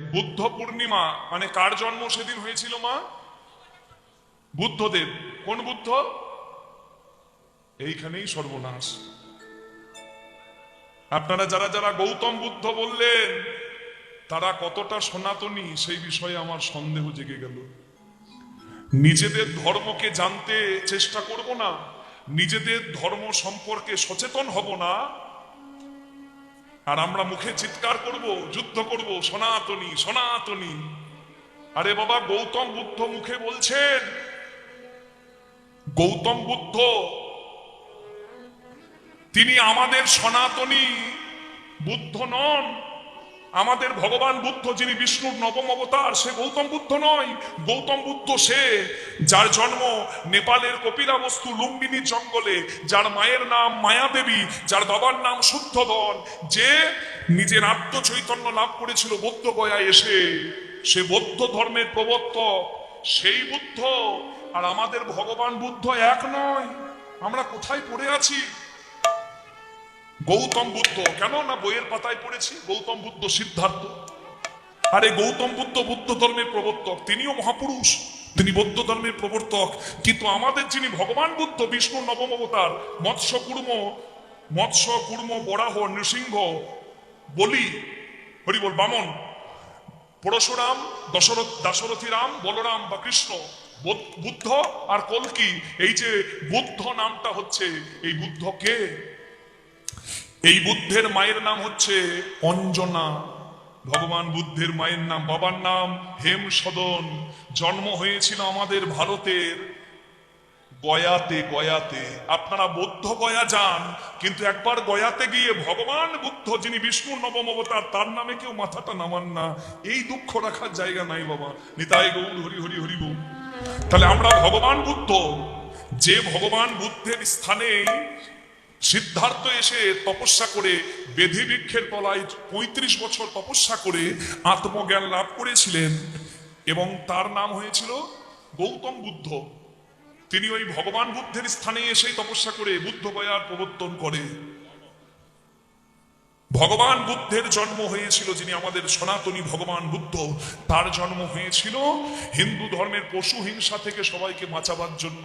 বুদ্ধ পূর্ণিমা মানে কার জন্ম সেদিন হয়েছিল, মা? বুদ্ধদেব। কোন বুদ্ধ? এইখানেই সর্বনাশ। আপনারা যারা যারা গৌতম বুদ্ধ বললেন, তারা কতটা সনাতনী, সেই বিষয়ে আমার সন্দেহ জেগে গেল। নিজেদের ধর্মকে জানতে চেষ্টা করব না, নিজেদের ধর্ম সম্পর্কে সচেতন হব না আর আমরা মুখে চিৎকার করব, যুদ্ধ করব, সনাতনী সনাতনী। আরে বাবা, গৌতম বুদ্ধ মুখে বলছেন, গৌতম বুদ্ধ, তিনি আমাদের সনাতনী বুদ্ধ নন। আমাদের ভগবান বুদ্ধ যিনি বিষ্ণুর নবম অবতার, সে গৌতম বুদ্ধ নয়। গৌতম বুদ্ধ সে যার জন্ম নেপালের কপিলাবস্তু লুম্বিনী জঙ্গলে, যার মায়ের নাম মায়াদেবী যার বাবার নাম শুদ্ধধন যে নিজের আত্মচৈতন্য লাভ করেছিল বৌদ্ধ গয়ায় এসে, সে বৌদ্ধ ধর্মের প্রবর্তক, সেই বুদ্ধ। আর আমাদের ভগবান বুদ্ধ এক নয়। আমরা কোথায় পড়ে আছি? গৌতম বুদ্ধ, কেন না বইয়ের পাতায় পড়েছি? গৌতম বুদ্ধ সিদ্ধার্থ। আরে, গৌতম বুদ্ধ বুদ্ধ ধর্মের প্রবর্তক, তিনিও মহাপুরুষ। তিনি বৌদ্ধ ধর্মের প্রবর্তক। কিন্তু আমাদের যিনি ভগবান বুদ্ধ, বিষ্ণু নবম অবতার, মৎস্য কুর্ম মৎস্য কুর্ম বরাহ নৃসিংহ, বলি হরিবল বামন, পরশুরাম, দশরথ দাশরথী রাম বলরাম বা কৃষ্ণ বৌদ্ধ- বুদ্ধ আর কলকি, এই যে বুদ্ধ নামটা হচ্ছে, এই বুদ্ধ কে? এই বুদ্ধের মায়ের নাম হচ্ছে অঞ্জনা। ভগবান বুদ্ধের মায়ের নাম, বাবার নাম হেম সদন। জন্ম হয়েছিল আমাদের ভারতের গয়াতে গয়াতে। আপনারা বৌদ্ধ গয়া যান, কিন্তু একবার গয়াতে গিয়ে ভগবান বুদ্ধ, যিনি বিষ্ণুর নবম অবতার, তার নামে কেউ মাথাটা নামান না। এই দুঃখ রাখার জায়গা নাই বাবা। নিতাই গৌর, হরি হরি হরি বউ তাহলে আমরা ভগবান বুদ্ধ, যে ভগবান বুদ্ধের স্থানে সিদ্ধার্থ এসে তপস্যা করে বেধি বৃক্ষের তলায় পঁয়ত্রিশ বছর তপস্যা করে আত্মজ্ঞান লাভ করেছিলেন এবং তার নাম হয়েছিল গৌতম বুদ্ধ। তিনি ওই ভগবান বুদ্ধের স্থানে এসেই তপস্যা করে বুদ্ধ গয়ার প্রবর্তন করে। ভগবান বুদ্ধের জন্ম হয়েছিল যিনি আমাদের সনাতনী ভগবান বুদ্ধ, তার জন্ম হয়েছিল হিন্দু ধর্মের পশু হিংসা থেকে সবাইকে বাঁচাবার জন্য।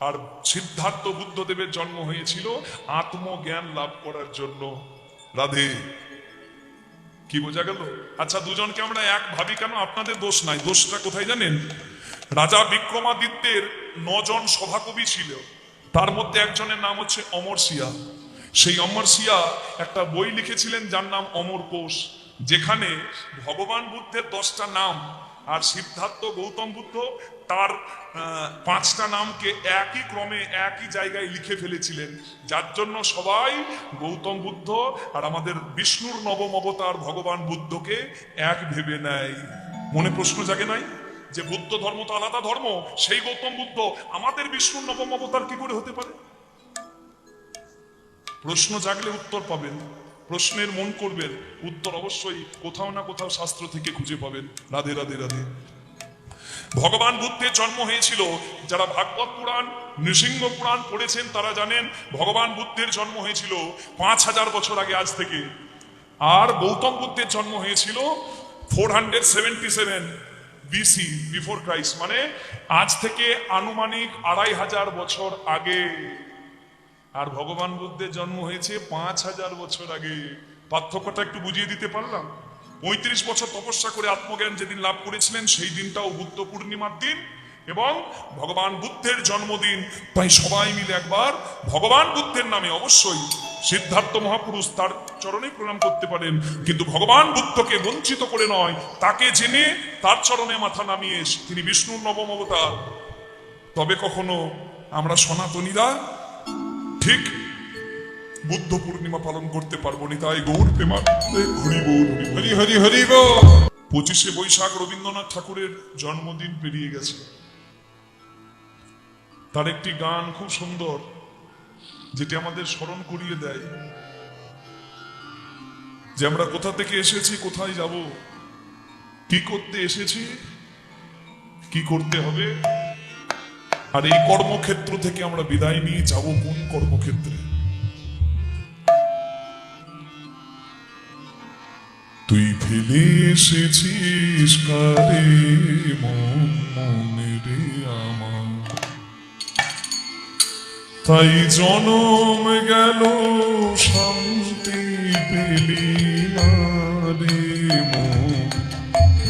আর সিদ্ধার্থ বুদ্ধদেবের জন্ম হয়েছিল আত্মজ্ঞান লাভ করার জন্য। রাধে, কি বোঝা গেল? আচ্ছা দুজনকে আমরা এক ভাবি কেন? আপনাদের দোষ নাই। দোষটা কোথায় জানেন? রাজা বিক্রমাদিত্যের নজন সভাকবি ছিল। তার মধ্যে একজনের নাম হচ্ছে অমর সিয়া। সেই অমর সিয়া একটা বই লিখেছিলেন যার নাম অমর কোষ। যেখানে ভগবান বুদ্ধের দশটা নাম আর সিদ্ধার্থ গৌতম বুদ্ধ তার পাঁচটা নামকে একই ক্রমে একই জায়গায় লিখে ফেলেছিলেন। যার জন্য সবাই গৌতম বুদ্ধ আর আমাদের বিষ্ণুর নবম অবতার ভগবান বুদ্ধকে এক ভেবে নেয়। মনে প্রশ্ন জাগে নাই? যে বুদ্ধ ধর্ম তো আলাদা ধর্ম, সেই গৌতম বুদ্ধ আমাদের বিষ্ণুর নবম অবতার কি করে হতে পারে? প্রশ্ন জাগলে উত্তর পাবেন। প্রশ্নের মন করবেন, উত্তর অবশ্যই কোথাও না কোথাও শাস্ত্র থেকে খুঁজে পাবেন। রাধে রাধে রাধে। ভগবান বুদ্ধের জন্ম হয়েছিল, যারা ভাগবত পুরাণ, নৃসিংহ পুরাণ পড়েছেন তারা জানেন, ভগবান বুদ্ধের জন্ম হয়েছিল পাঁচ হাজার বছর আগে আজ থেকে। আর গৌতম বুদ্ধের জন্ম হয়েছিল four hundred seventy seven BC, before Christ মানে আজ থেকে আনুমানিক আড়াই হাজার বছর আগে। আর ভগবান বুদ্ধের জন্ম হয়েছে পাঁচ হাজার বছর আগে। পার্থক্যটা একটু বুঝিয়ে দিতে পারলাম? পঁয়ত্রিশ বছর তপস্যা করে আত্মজ্ঞান যেদিন লাভ করেছিলেন, সেই দিনটাও বুদ্ধ পূর্ণিমার দিন এবং ভগবান বুদ্ধের জন্মদিন। তাই সবাই মিলে একবার ভগবান বুদ্ধের নামে অবশ্যই সিদ্ধার্থ মহাপুরুষ তার চরণে প্রণাম করতে পারেন। কিন্তু ভগবান বুদ্ধকে বঞ্চিত করে নয়, তাকে জেনে তার চরণে মাথা নামিয়ে তিনি বিষ্ণুর নবম অবতার। তবে কখনো আমরা সনাতনীরা ঠিক বুদ্ধ পূর্ণিমা পালন করতে পারব নি, তাই গৌর হরি হরি হরি হরি পঁচিশে বৈশাখ রবীন্দ্রনাথ ঠাকুরের জন্মদিন পেরিয়ে গেছে। তার একটি গান খুব সুন্দর, যেটি আমাদের স্মরণ করিয়ে দেয় যে আমরা কোথা থেকে এসেছি, কোথায় যাব, কি করতে এসেছি, কি করতে হবে আর এই কর্মক্ষেত্র থেকে আমরা বিদায় নিয়ে যাব কোন কর্মক্ষেত্রে? তুই ফেলে এসেছিস কারে মনে আমার। তাই জনম গেল, শান্তি পেলি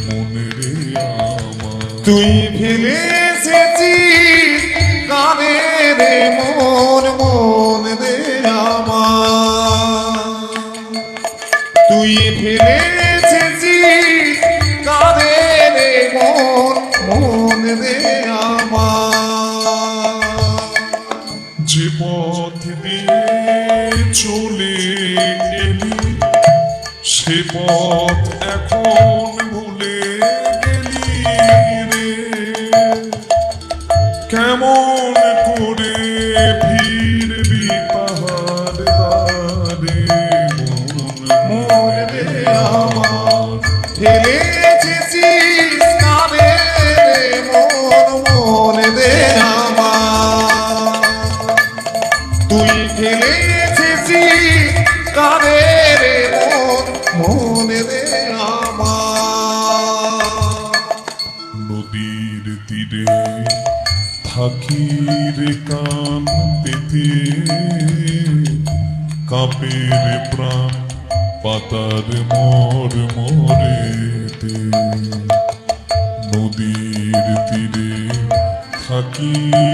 মনে রে আমার। তুই ফেলে এসেছিস রে মন মন রে তুই ফেলে এসেছিস কানে রে মন মন রে আমার। যে পথ দিয়ে চলে এলি সে পথ এখন কাপে রে প্রাণ, পাতার মর মরেতে নদীর তীরে থাকি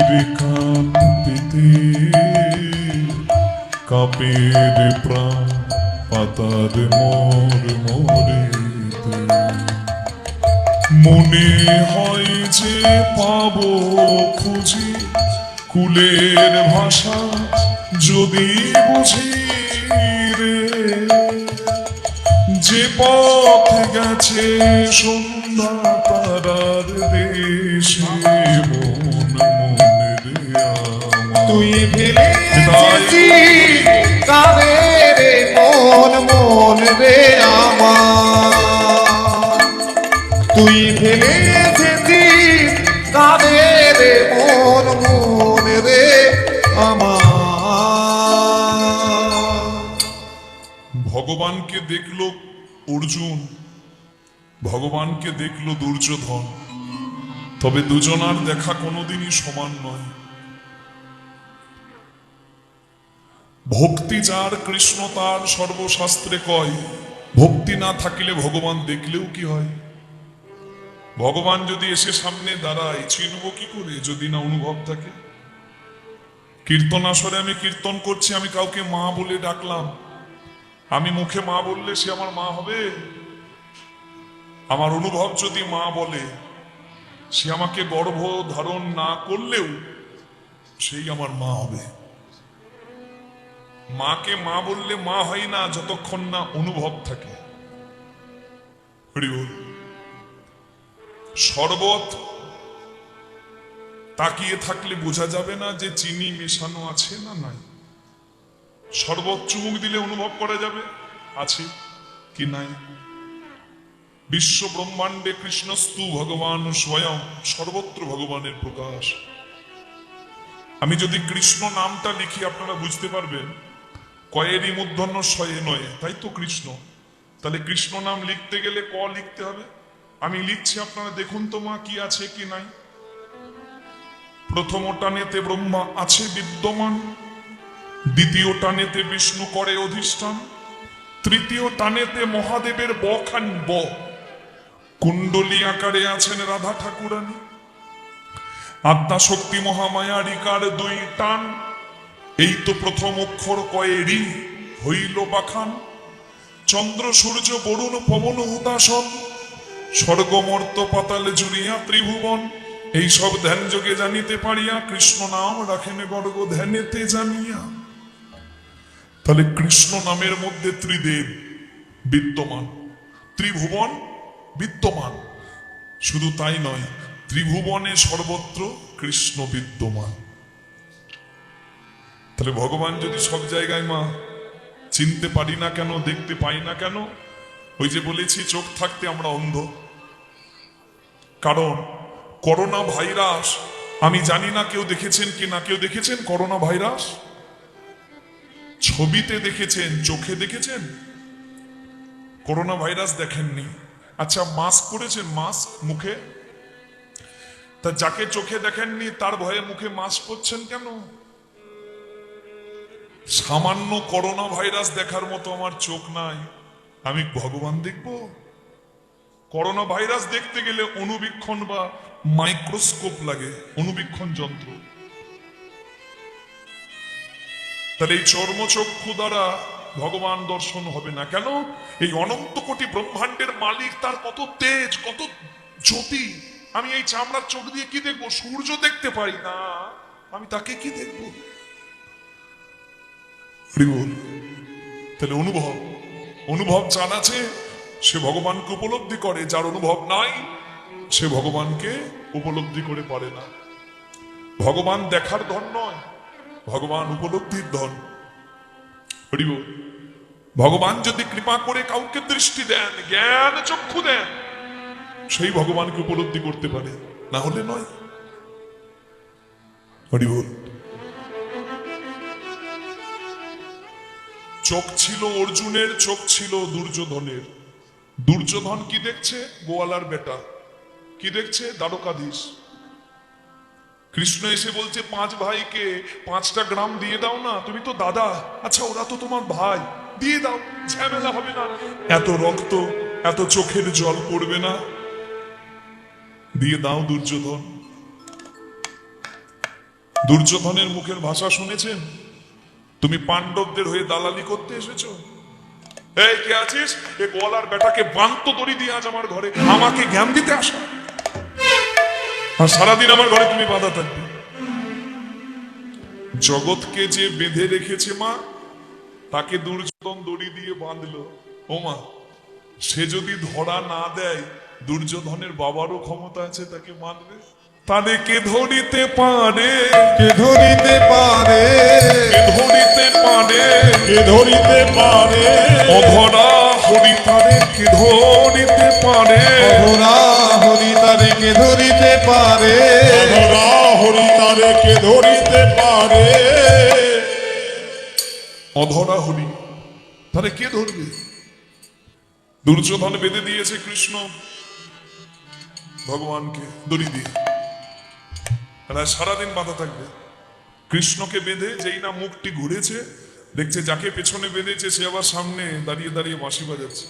রে কান পেতে কাপে রে প্রাণ, পাতার মর মরেতে মনে হয় যে পাবো খুঁজি, কুলের ভাষা যদি বুঝি। যে পথ গেছে সন্ধ্যা তারার দেশে মন মনে তুই এসেছিস কানে রে মন মন রে আমার। তুই এসেছিস কানে রে মন মন রে আমার। ভগবানকে দেখল অর্জুন, ভগবানকে দেখল দুর্যোধন। তবে দুজনার দেখা কোনোদিনই সমান নয়। ভক্তি যার, কৃষ্ণ তার, সর্বশাস্ত্রে কয়, ভক্তি না থাকিলে ভগবান দেখলেও কি হয়? ভগবান যদি এসে সামনে দাঁড়ায়, চিনব কি করে যদি না অনুভব থাকে? কীর্তন আসরে আমি কীর্তন করছি, আমি কাউকে মা বলে ডাকলাম। আমি মুখে মা বললে সে আমার মা হবে? আমার অনুভব যদি মা বলে, সে আমাকে গর্ভ ধারণ না করলেও সেই আমার মা হবে। মাকে মা বললে মা হয় না যতক্ষণ না অনুভব থাকে। শরবত তাকিয়ে থাকলে বোঝা যাবে না যে চিনি মেশানো আছে না নাই। শরবত চুমুক দিলে অনুভব করা যাবে। আছে কি নাই? বিশ্ব ব্রহ্মাণ্ডে কৃষ্ণস্তু ভগবান স্বয়ং, সর্বত্র ভগবানের প্রকাশ। আমি যদি কৃষ্ণ নামটা লিখি, আপনারা বুঝতে পারবেন। কয়েরই মূর্ধন্য শয়ে নয়, তাই তো কৃষ্ণ। তাহলে কৃষ্ণ নাম লিখতে গেলে ক লিখতে হবে? আমি লিখছি, আপনারা দেখুন তো মা, কি আছে, কি নাই। প্রথম টানেতে ব্রহ্মা আছে বিদ্যমান দ্বিতীয় টানেতে বিষ্ণু করে অধিষ্ঠান, তৃতীয় টানেতে মহাদেবের বখান ব। কুণ্ডলী আকারে আছেন রাধা ঠাকুরানী। আত্মা শক্তি মহামায়ারিকার দুই টান, এই তো প্রথম অক্ষর কয়েরি হইল বাখান। চন্দ্র, সূর্য, বরুণ, পবন হুতাসন স্বর্গমর্ত, পাতালে জুড়িয়া ত্রিভুবন, এই সব ধ্যান যোগে জানিতে পারিয়া কৃষ্ণ নাম রাখেন বর্গ ধ্যানেতে জানিয়া। তাহলে কৃষ্ণ নামের মধ্যে ত্রিদেব বিদ্যমান, ত্রিভুবন বিদ্যমান। শুধু তাই নয়, ত্রিভুবনে সর্বত্র কৃষ্ণ বিদ্যমান। তাহলে ভগবান যদি সব জায়গায় মা চিনতে পারি না কেন, দেখতে পাই না কেন, ওই যে বলেছি, চোখ থাকতে আমরা অন্ধ। কারণ করোনা ভাইরাস, আমি জানি না কেউ দেখেছেন কি না, কেউ দেখেছেন করোনা ভাইরাস? ছবিতে দেখেছেন, চোখে দেখেছেন? করোনা ভাইরাস দেখেননি। আচ্ছা মাস্ক পরেছেন, মাস্ক মুখে? তা যাকে চোখে দেখেননি, তার ভয়ে মুখে মাস্ক পরছেন কেন? সামান্য করোনা ভাইরাস দেখার মতো আমার চোখ নাই। আমি ভগবান দেখব? করোনা ভাইরাস দেখতে গেলে অনুবীক্ষণ বা মাইক্রোস্কোপ লাগে অনুবীক্ষণ যন্ত্র। তাহলে এই চর্মচক্ষু দ্বারা ভগবান দর্শন হবে না কেন? এই অনন্ত কোটি ব্রহ্মাণ্ডের মালিক, তার কত তেজ, কত জ্যোতি। আমি এই চামড়ার চোখ দিয়ে কি দেখব? সূর্য দেখতে পাই না। আমি তাকে কি দেখব? তাহলে অনুভব। অনুভব চান আছে, সে ভগবানকে উপলব্ধি করে। যার অনুভব নাই, সে ভগবানকে উপলব্ধি করে পারে না। ভগবান দেখার ধন নয়। ভগবান উপলব্ধির ধন। হরি বল। ভগবান যদি কৃপা করে কাউকে দৃষ্টি দেন, জ্ঞান, চক্ষু দেন, সেই ভগবানকে উপলব্ধি করতে পারে, না হলে নয়। হরিবল চোখ ছিল অর্জুনের, চোখ ছিল দুর্যোধনের। দুর্যোধন কি দেখছে? গোয়ালার বেটা। কি দেখছে? দ্বারকাধীশ। কৃষ্ণ এসে বলছে, পাঁচ ভাইকে পাঁচটা গ্রাম দিয়ে দাও না, তুমি তো দাদা। আচ্ছা ওরা তো তোমার ভাই। দিয়ে দাও, ঝামেলা হবে না। এত রক্ত, এত চোখের জল পড়বে না। দিয়ে দাও দুর্যোধন। দুর্যোধনের মুখের ভাষা শুনেছেন? তুমি পাণ্ডবদের হয়ে দালালি করতে এসেছ? এই, কে আছিস? এ গোয়ালার বেটাকে বান্ত দড়ি দিয়ে আজ আমার ঘরে। আমাকে জ্ঞান দিতে আসা। আর সারাদিন আমার ঘরে তুমি বাধা থাকবে। জগৎকে যে বেঁধে রেখেছে মা তাকে দুর্যোধন দড়ি দিয়ে বাঁধলো। ও মা সে যদি ধরা না দেয় দুর্যোধনের বাবারও ক্ষমতা আছে তাকে মানবে তাদেরকে ধরিতে পারে। কে ধরিতে পারে? কে ধরিতে পারে? কে ধরিতে পারে? অধরা হরি তাদেরকে ধরিতে পারে? অধরা তাদেরকে ধরিতে পারে। হরি তারে কে ধরিতে পারে। অধরা হরি তাহলে কে ধরবে? দুর্যোধন বেঁধে দিয়েছে কৃষ্ণ। ভগবানকে দড়ি দিয়ে। আর সারাদিন বাধা থাকবে। কৃষ্ণকে বেঁধে যেই না মুখটি ঘুরেছে, দেখছে যাকে পেছনে বেঁধেছে সে আবার সামনে দাঁড়িয়ে দাঁড়িয়ে বাঁশি বাজাচ্ছে।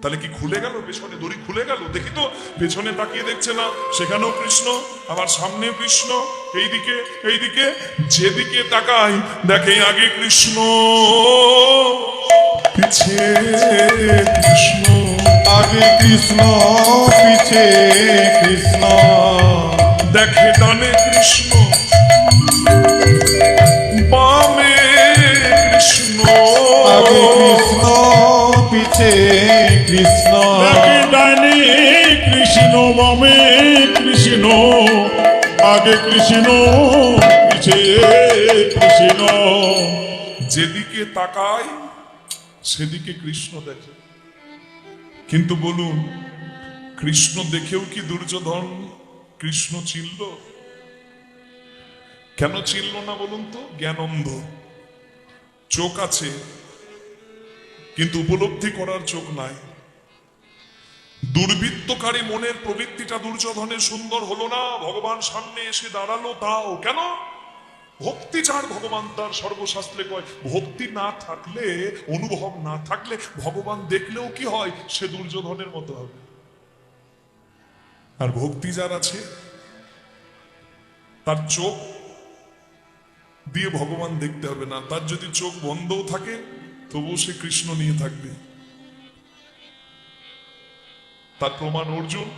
তাহলে কি খুলে গেল? পেছনে দড়ি খুলে গেল? দেখি তো, পেছনে তাকিয়ে দেখছে না। সেখানেও কৃষ্ণ, আবার সামনে কৃষ্ণ, এইদিকে এইদিকে, যেদিকে তাকাই, দেখে আগে কৃষ্ণ। পিছে কৃষ্ণ, আগে কৃষ্ণ, পিছে কৃষ্ণ। দেখে ডানে কৃষ্ণ, বামে কৃষ্ণ। আগে কৃষ্ণ, পিছে কৃষ্ণ। ডাইনি কৃষ্ণ বামে কৃষ্ণ? আগে কৃষ্ণ কৃষ্ণ। যেদিকে তাকাই, সেদিকে কৃষ্ণ দেখে। কিন্তু বলুন, কৃষ্ণ দেখেও কি দুর্যোধন কৃষ্ণ চিনল? কেন চিনল না বলুন তো? জ্ঞানন্ধ চোখ আছে, কিন্তু উপলব্ধি করার চোখ নাই। দুর্বৃত্তকারী মনের প্রবৃত্তিটা দুর্যোধনের সুন্দর হলো না, ভগবান সামনে এসে দাঁড়াল তাও কেন? ভক্তি যার ভগবান তার সর্বশাস্ত্রে কয়, ভক্তি না থাকলে, অনুভব না থাকলে ভগবান দেখলেও কি হয়? সে দুর্যোধনের মতো হবে। আর ভক্তি যার আছে, তার চোখ দিয়ে ভগবান দেখতে হবে না। তার যদি চোখ বন্ধও থাকে, তবুও সে কৃষ্ণ নিয়ে থাকবে। তার প্রমাণ অর্জুন।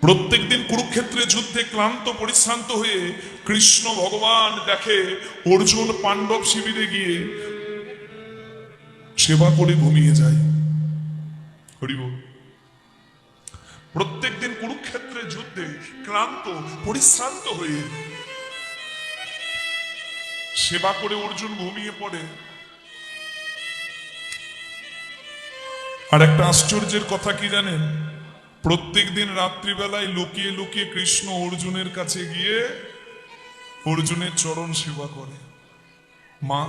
প্রত্যেকদিন কুরুক্ষেত্রে যুদ্ধে ক্লান্ত, পরিশ্রান্ত হয়ে কৃষ্ণ ভগবান দেখে অর্জুন পাণ্ডব শিবিরে গিয়ে সেবা করে ঘুমিয়ে যায়। হরিবল প্রত্যেকদিন কুরুক্ষেত্রে যুদ্ধে ক্লান্ত, পরিশ্রান্ত হয়ে সেবা করে অর্জুন ঘুমিয়ে পড়ে। আর একটা আশ্চর্যের কথা কি জানেন? প্রত্যেক দিন রাত্রিবেলায় লুকিয়ে লুকিয়ে কৃষ্ণ অর্জুনের কাছে গিয়ে অর্জুনের চরণ সেবা করে। মা